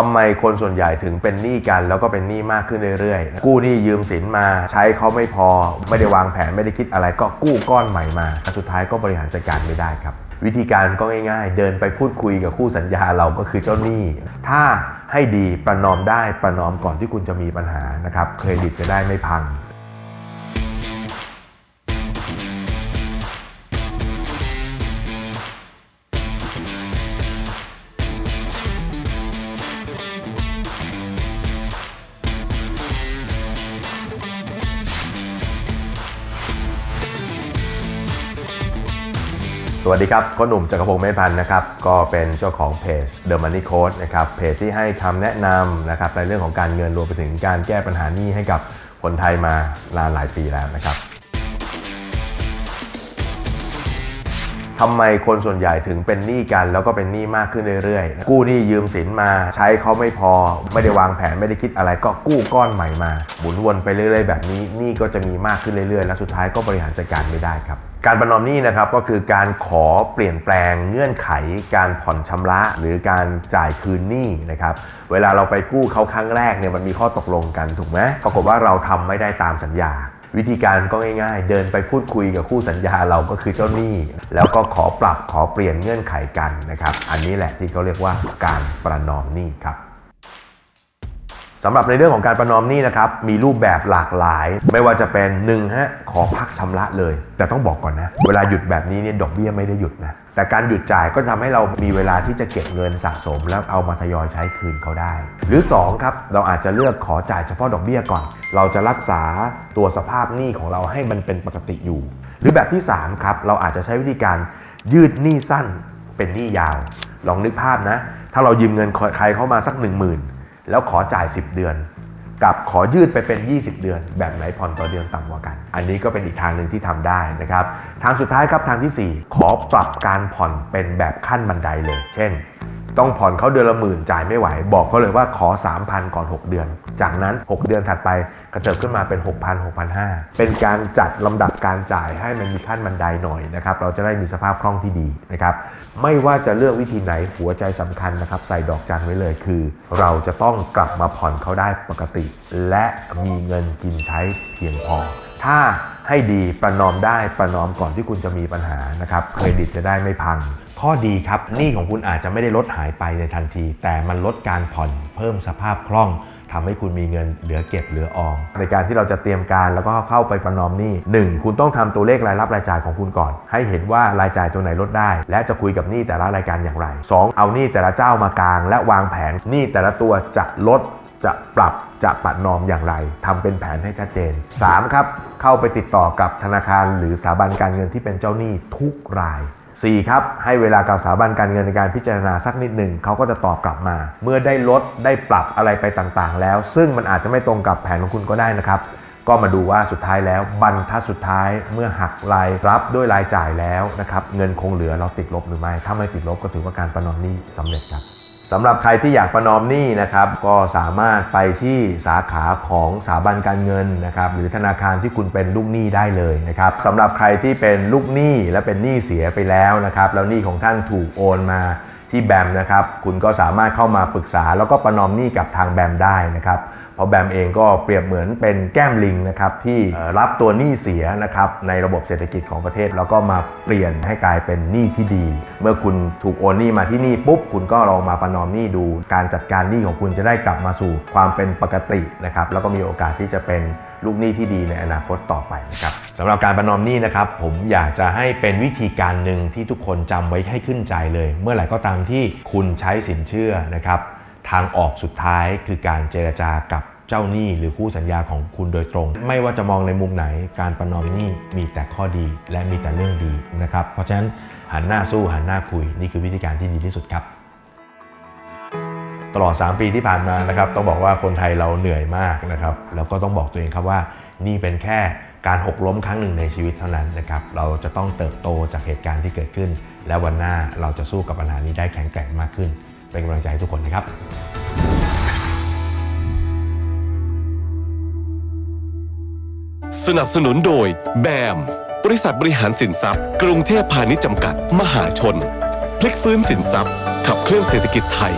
ทำไมคนส่วนใหญ่ถึงเป็นหนี้กันแล้วก็เป็นหนี้มากขึ้นเรื่อยๆ กู้หนี้ยืมสินมาใช้เขาไม่พอ ไม่ได้วางแผนไม่ได้คิดอะไรก็กู้ก้อนใหม่มาแต่สุดท้ายก็บริหารจัดการไม่ได้ครับ วิธีการก็ง่ายๆ เดินไปพูดคุยกับคู่สัญญาเราก็คือเจ้าหนี้ ถ้าให้ดีประนอมได้ประนอมก่อนที่คุณจะมีปัญหานะครับเครดิตจะได้ไม่พัง วัสดีครับก็หนุ่มจักรพงศ์เมธพันธ์นะครับ ก็เป็นเจ้าของเพจ The Money Coach นะครับ เพจที่ให้คำแนะนำนะครับในเรื่องของการเงินรวมไปถึงการแก้ปัญหาหนี้ให้กับคนไทยมานานหลายปีแล้วนะครับ ทำไมคนส่วนใหญ่ถึงเป็นหนี้กัน แล้วก็เป็นหนี้มากขึ้นเรื่อยๆ กู้หนี้ยืมสินมาใช้เขาไม่พอ ไม่ได้วางแผนไม่ได้คิดอะไรก็กู้ก้อนใหม่มาหมุนวนไปเรื่อยๆ แบบนี้หนี้ก็จะมีมากขึ้นเรื่อยๆ และสุดท้ายก็บริหารจัดการไม่ได้ครับการประนอมหนี้นะครับก็คือการขอเปลี่ยนแปลงเงื่อนไข การผ่อนชำระ หรือการจ่ายคืนหนี้นะครับเวลาเราไปกู้เขาครั้งแรกเนี่ยมันมีข้อตกลงกันถูกไหมปรากฏว่าเราทำไม่ได้ตามสัญญา วิธีการก็ง่ายๆ เดินไปพูดคุยกับคู่สัญญาเราก็คือเจ้าหนี้ แล้วก็ขอปรับขอเปลี่ยนเงื่อนไขกันนะครับ อันนี้แหละที่เขาเรียกว่าการประนอมหนี้ครับสำหรับในเรื่องของการประนอมหนี้นะครับมีรูปแบบหลากหลาย ไม่ว่าจะเป็น1ฮะขอพักชำระเลย แต่ต้องบอกก่อนนะ เวลาหยุดแบบนี้เนี่ยดอกเบี้ยไม่ได้หยุดนะ แต่การหยุดจ่ายก็ทำให้เรามีเวลาที่จะเก็บเงินสะสม แล้วเอามาทยอยใช้คืนเขาได้ หรือ 2 ครับ เราอาจจะเลือกขอจ่ายเฉพาะดอกเบี้ยก่อน เราจะรักษาตัวสภาพหนี้ของเราให้มันเป็นปกติอยู่ หรือแบบที่ 3 ครับ เราอาจจะใช้วิธีการยืดหนี้สั้นเป็นหนี้ยาว ลองนึกภาพนะ ถ้าเรายืมเงินใครเข้ามาสัก 1 0,000 แล้วขอจ่าย 10 เดือน กับขอยืดไปเป็น 20 เดือน แบบไหนผ่อนต่อเดือนต่ำกว่ากัน อันนี้ก็เป็นอีกทางหนึ่งที่ทำได้นะครับ ทางสุดท้ายครับทางทีสี่ 4 ขอปรับการผ่อนเป็นแบบขั้นบันไดเลย เช่น ต้องผ่อนเขาเดือนละหมื่นจ่ายไม่ไหว บอกเขาเลยว่าขอ 3,000 ก่อน 6 เดือน จากนั้น 6 เดือนถัดไปกระเถิบขึ้นมาเป็น 6,000 6,500 เป็นการจัดลำดับการจ่ายให้มันมีขั้นบันไดหน่อยนะครับเราจะได้มีสภาพคล่องที่ดีนะครับไม่ว่าจะเลือกวิธีไหนหัวใจสำคัญนะครับใส่ดอกจันไว้เลยคือ เราจะต้องกลับมาผ่อนเขาได้ปกติ และมีเงินกินใช้เพียงพอ ถ้า ให้ดีประนอมได้ประนอมก่อนที่คุณจะมีปัญหานะครับเครดิตจะได้ไม่พัง ข้อดีครับหนี้ของคุณอาจจะไม่ได้ลดหายไปในทันที แต่มันลดการผ่อนเพิ่มสภาพคล่องทำให้คุณมีเงินเหลือเก็บเหลือออม ในการที่เราจะเตรียมการแล้วก็เข้าไปประนอมหนี้หนึ่งคุณต้องทำตัวเลขรายรับรายจ่ายของคุณก่อน ให้เห็นว่ารายจ่ายตัวไหนลดได้ และจะคุยกับหนี้แต่ละรายการอย่างไร 2. เอาหนี้แต่ละเจ้ามากลาง และวางแผนหนี้แต่ละตัวจะลด จะปรับจะปัดนอมอย่างไรทำเป็นแผนให้ชัดเจน 3. ครับ เข้าไปติดต่อกับธนาคารหรือสถาบันการเงินที่เป็นเจ้าหนี้ทุกราย 4. ครับ ให้เวลากับสถาบันการเงินในการพิจารณาสักนิดหนึ่งเขาก็จะตอบกลับมา เมื่อได้ลดได้ปรับอะไรไปต่างๆ แล้ว ซึ่งมันอาจจะไม่ตรงกับแผนของคุณก็ได้นะครับก็มาดูว่าสุดท้ายแล้วบรรทัดสุดท้ายเมื่อหักรายรับด้วยรายจ่ายแล้วนะครับเงินคงเหลือเราติดลบหรือไม่ ถ้าไม่ติดลบก็ถือว่าการประนอมหนี้สำเร็จครับ สำหรับใครที่อยากประนอมหนี้นะครับก็สามารถไปที่สาขาของสถาบันการเงินนะครับหรือธนาคารที่คุณเป็นลูกหนี้ได้เลยนะครับสำหรับใครที่เป็นลูกหนี้และเป็นหนี้เสียไปแล้วนะครับแล้วหนี้ของท่านถูกโอนมา ที่แบมนะครับคุณก็สามารถเข้ามาปรึกษาแล้วก็ประนอมหนี้กับทางแบมได้นะครับเพราะแบมเองก็เปรียบเหมือนเป็นแก้มลิงนะครับที่รับตัวหนี้เสียนะครับในระบบเศรษฐกิจของประเทศ แล้วก็มาเปลี่ยนให้กลายเป็นหนี้ที่ดี เมื่อคุณถูกโอนหนี้มาที่นี่ปุ๊บคุณก็ลองมาประนอมหนี้ดู การจัดการหนี้ของคุณจะได้กลับมาสู่ความเป็นปกตินะครับแล้วก็มีโอกาสที่จะเป็นลูกหนี้ที่ดีในอนาคตต่อไปนะครับ สำหรับการประนอมหนี้นะครับ ผมอยากจะให้เป็นวิธีการหนึ่งที่ทุกคนจำไว้ให้ขึ้นใจเลย เมื่อไหร่ก็ตามที่คุณใช้สินเชื่อนะครับ ทางออกสุดท้ายคือการเจรจากับเจ้าหนี้หรือคู่สัญญาของคุณโดยตรง ไม่ว่าจะมองในมุมไหน การประนอมหนี้มีแต่ข้อดีและมีแต่เรื่องดีนะครับ เพราะฉะนั้นหันหน้าสู้หันหน้าคุยนี่คือวิธีการที่ดีที่สุดครับ ตลอด 3 ปีที่ผ่านมานะครับ ต้องบอกว่าคนไทยเราเหนื่อยมากนะครับแล้วก็ต้องบอกตัวเองครับว่านี่เป็นแค่การหกล้มครั้งหนึ่งในชีวิตเท่านั้นนะครับ เราจะต้องเติบโตจากเหตุการณ์ที่เกิดขึ้น และวันหน้าเราจะสู้กับปัญหานี้ได้แข็งแกร่งมากขึ้น เป็นกำลังใจให้ทุกคนนะครับสนับสนุนโดย แบม บริษัทบริหารสินทรัพย์ กรุงเทพพาณิชย์จำกัด มหาชน พลิกฟื้นสินทรัพย์ ขับเคลื่อนเศรษฐกิจไทย